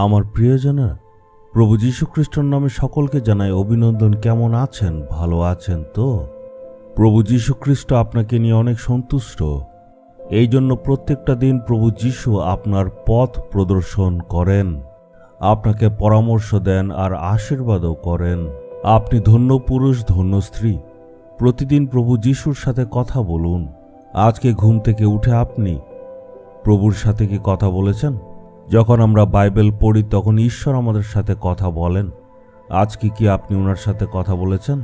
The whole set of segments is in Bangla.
আমার প্রিয়জনেরা, প্রভু যীশুখ্রিস্টর নামে সকলকে জানাই অভিনন্দন। কেমন আছেন? ভালো আছেন তো? প্রভু যীশুখ্রিস্ট আপনাকে নিয়ে অনেক সন্তুষ্ট। এই জন্য প্রত্যেকটা দিন প্রভু যীশু আপনার পথ প্রদর্শন করেন। আপনাকে পরামর্শ দেন আর আশীর্বাদও করেন। আপনি ধন্য পুরুষ, ধন্য স্ত্রী। প্রতিদিন প্রভু যীশুর সাথে কথা বলুন। আজকে ঘুম থেকে উঠে আপনি প্রভুর সাথে কি কথা বলেছেন? যখন আমরা বাইবেল পড়ি, তখন ঈশ্বর আমাদের সাথে কথা বলেন। আজকে কি আপনি ওনার সাথে কথা বলেছেন?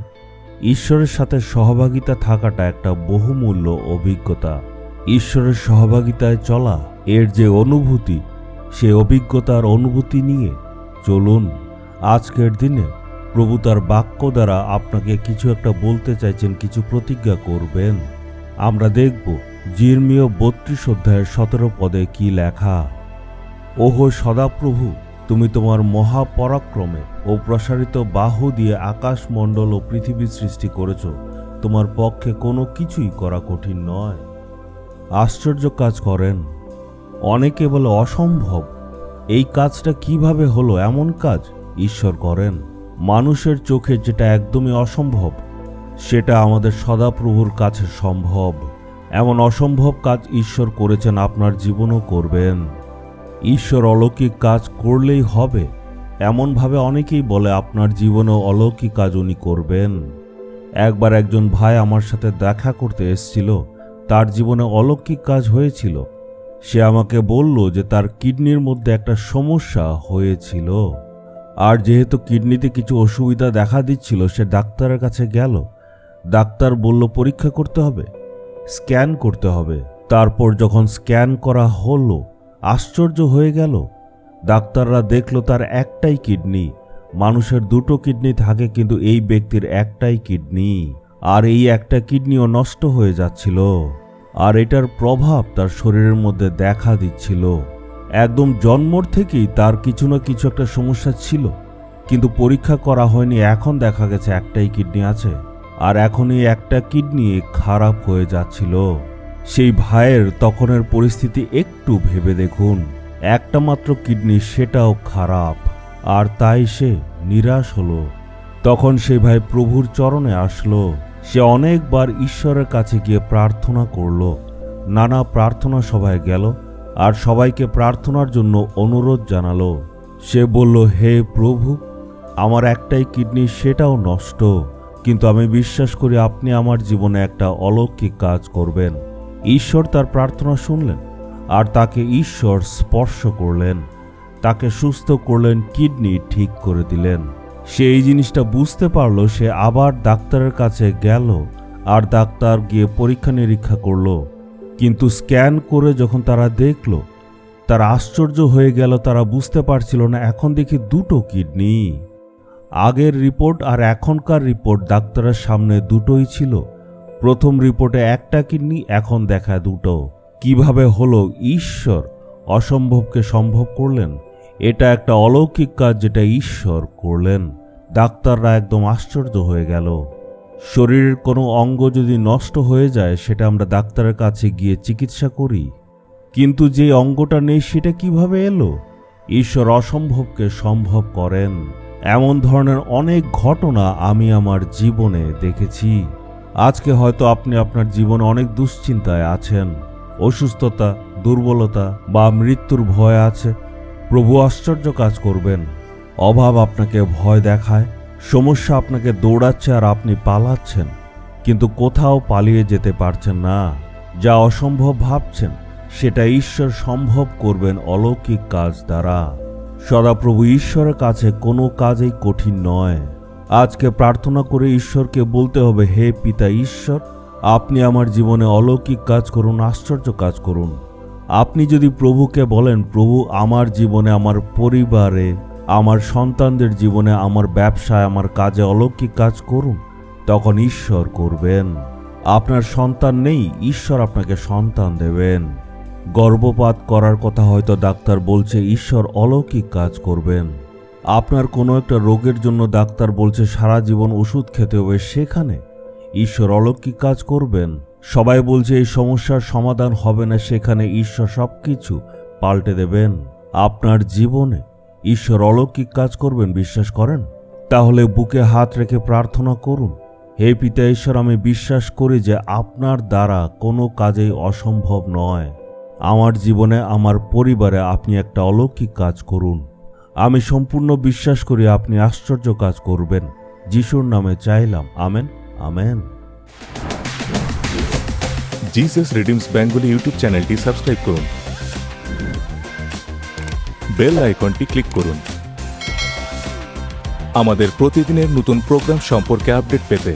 ঈশ্বরের সাথে সহভাগিতা থাকাটা একটা বহুমূল্য অভিজ্ঞতা। ঈশ্বরের সহভাগিতায় চলা, এর যে অনুভূতি, সে অভিজ্ঞতার অনুভূতি নিয়ে। চলুন, আজকের দিনে প্রভু তার বাক্য দ্বারা আপনাকে কিছু একটা বলতে চাইছেন, কিছু প্রতিজ্ঞা করবেন। আমরা দেখব, জির্মীয় বত্রিশ অধ্যায়ের সতেরো পদে কি লেখা। ওহো সদাপ্রভু, তুমি তোমার মহাপরাক্রমে ও প্রসারিত বাহু দিয়ে আকাশমণ্ডল ও পৃথিবী সৃষ্টি করেছ। তোমার পক্ষে কোনো কিছুই করা কঠিন নয়। আশ্চর্য কাজ করেন। অনেকে বলে অসম্ভব। এই কাজটা কীভাবে হলো এমন কাজ? ঈশ্বর করেন। মানুষের চোখে যেটা একদমই অসম্ভব, সেটা আমাদের সদাপ্রভুর কাছে সম্ভব। এমন অসম্ভব কাজ ঈশ্বর করেছেন, আপনার জীবনও করবেন। ঈশ্বর অলৌকিক কাজ করলেই হবে। এমনভাবে অনেকেই বলে, আপনার জীবনেও অলৌকিক কাজ উনি করবেন। একবার একজন ভাই আমার সাথে দেখা করতে এসেছিল। তার জীবনে অলৌকিক কাজ হয়েছিল। সে আমাকে বলল যে তার কিডনির মধ্যে একটা সমস্যা হয়েছিল। আর যেহেতু কিডনিতে কিছু অসুবিধা দেখা দিচ্ছিল, সে ডাক্তারের কাছে গেল। ডাক্তার বলল, পরীক্ষা করতে হবে, স্ক্যান করতে হবে। তারপর যখন স্ক্যান করা হলো আশ্চর্য হয়ে গেল। ডাক্তাররা দেখল তার একটাই কিডনি। মানুষের দুটো কিডনি থাকে কিন্তু এই ব্যক্তির একটাই কিডনি। আর এই একটা কিডনিও নষ্ট হয়ে যাচ্ছিল। আর এটার প্রভাব তার শরীরের মধ্যে দেখা দিচ্ছিল। একদম জন্মর থেকেই তার কিছু না কিছু একটা সমস্যা ছিল। কিন্তু পরীক্ষা করা হয়নি, এখন দেখা গেছে একটাই কিডনি আছে। আর এখন এই একটা কিডনি খারাপ হয়ে যাচ্ছিল। সেই ভাইয়ের তখনের পরিস্থিতি একটু ভেবে দেখুন। একটা মাত্র কিডনি, সেটাও খারাপ। আর তাই সে নিরাশ হলো। তখন সেই ভাই প্রভুর চরণে আসলো। সে অনেকবার ঈশ্বরের কাছে গিয়ে প্রার্থনা করল। নানা প্রার্থনা সভায় গেল আর সবাইকে প্রার্থনার জন্য অনুরোধ জানালো। সে বলল, হে প্রভু, আমার একটাই কিডনি, সেটাও নষ্ট। কিন্তু আমি বিশ্বাস করি আপনি আমার জীবনে একটা অলৌকিক কাজ করবেন। ঈশ্বর তার প্রার্থনা শুনলেন আর তাকে ঈশ্বর স্পর্শ করলেন। তাকে সুস্থ করলেন, কিডনি ঠিক করে দিলেন। সে এই জিনিসটা বুঝতে পারল, সে আবার ডাক্তারের কাছে গেল আর ডাক্তার গিয়ে পরীক্ষা নিরীক্ষা করল। কিন্তু স্ক্যান করে যখন তারা দেখল, তারা আশ্চর্য হয়ে গেল, তারা বুঝতে পারছিল না, এখন দেখি দুটো কিডনি। আগের রিপোর্ট আর এখনকার রিপোর্ট ডাক্তারের সামনে দুটোই ছিল। প্রথম রিপোর্টে একটা কিডনি, এখন দেখায় দুটো। কীভাবে হলো? ঈশ্বর অসম্ভবকে সম্ভব করলেন? এটা একটা অলৌকিক কাজ যেটা ঈশ্বর করলেন। ডাক্তাররা একদম আশ্চর্য হয়ে গেল। শরীরের কোনো অঙ্গ যদি নষ্ট হয়ে যায়, সেটা আমরা ডাক্তারের কাছে গিয়ে চিকিৎসা করি। কিন্তু যে অঙ্গটা নেই, সেটা কীভাবে এলো? ঈশ্বর অসম্ভবকে সম্ভব করেন। এমন ধরনের অনেক ঘটনা আমি আমার জীবনে দেখেছি। আজকে হয়তো আপনি আপনার জীবনে অনেক দুশ্চিন্তায় আছেন, অসুস্থতা, দুর্বলতা বা মৃত্যুর ভয় আছে। প্রভু আশ্চর্য কাজ করবেন। অভাব আপনাকে ভয় দেখায়, সমস্যা আপনাকে দৌড়াচ্ছে আর আপনি পালাচ্ছেন। কিন্তু কোথাও পালিয়ে যেতে পারছেন না। যা অসম্ভব ভাবছেন, সেটা ঈশ্বর সম্ভব করবেন অলৌকিক কাজ দ্বারা। সদাপ্রভু ঈশ্বরের কাছে কোনো কাজই কঠিন নয়। আজকে প্রার্থনা করে ঈশ্বরকে বলতে হবে, হে পিতা ঈশ্বর, আপনি আমার জীবনে অলৌকিক কাজ করুন, আশ্চর্য কাজ করুন। আপনি যদি প্রভুকে বলেন, প্রভু, আমার জীবনে, আমার পরিবারে, আমার সন্তানদের জীবনে, আমার ব্যবসায়, আমার কাজে অলৌকিক কাজ করুন, তখন ঈশ্বর করবেন। আপনার সন্তান নেই, ঈশ্বর আপনাকে সন্তান দেবেন। গর্ভপাত করার কথা হয়তো ডাক্তার বলছে, ঈশ্বর অলৌকিক কাজ করবেন। আপনার কোনো একটা রোগের জন্য ডাক্তার বলছে সারা জীবন ওষুধ খেতে হবে, সেখানে ঈশ্বর অলৌকিক কাজ করবেন। সবাই বলছে এই সমস্যার সমাধান হবে না, সেখানে ঈশ্বর সব কিছু পাল্টে দেবেন। আপনার জীবনে ঈশ্বর অলৌকিক কাজ করবেন, বিশ্বাস করেন? তাহলে বুকে হাত রেখে প্রার্থনা করুন। হে পিতা ঈশ্বর, আমি বিশ্বাস করি যে আপনার দ্বারা কোনো কাজেই অসম্ভব নয়। আমার জীবনে, আমার পরিবারে আপনি একটা অলৌকিক কাজ করুন। আমি সম্পূর্ণ বিশ্বাস করি আপনি আশ্চর্য কাজ করবেন। যিশুর নামে চাইলাম। Amen. Amen. Jesus redeems Bengali YouTube চ্যানেলটি সাবস্ক্রাইব করুন। বেল আইকনটি ক্লিক করুন। আমাদের প্রতিদিনের নতুন প্রোগ্রাম সম্পর্কে আপডেট পেতে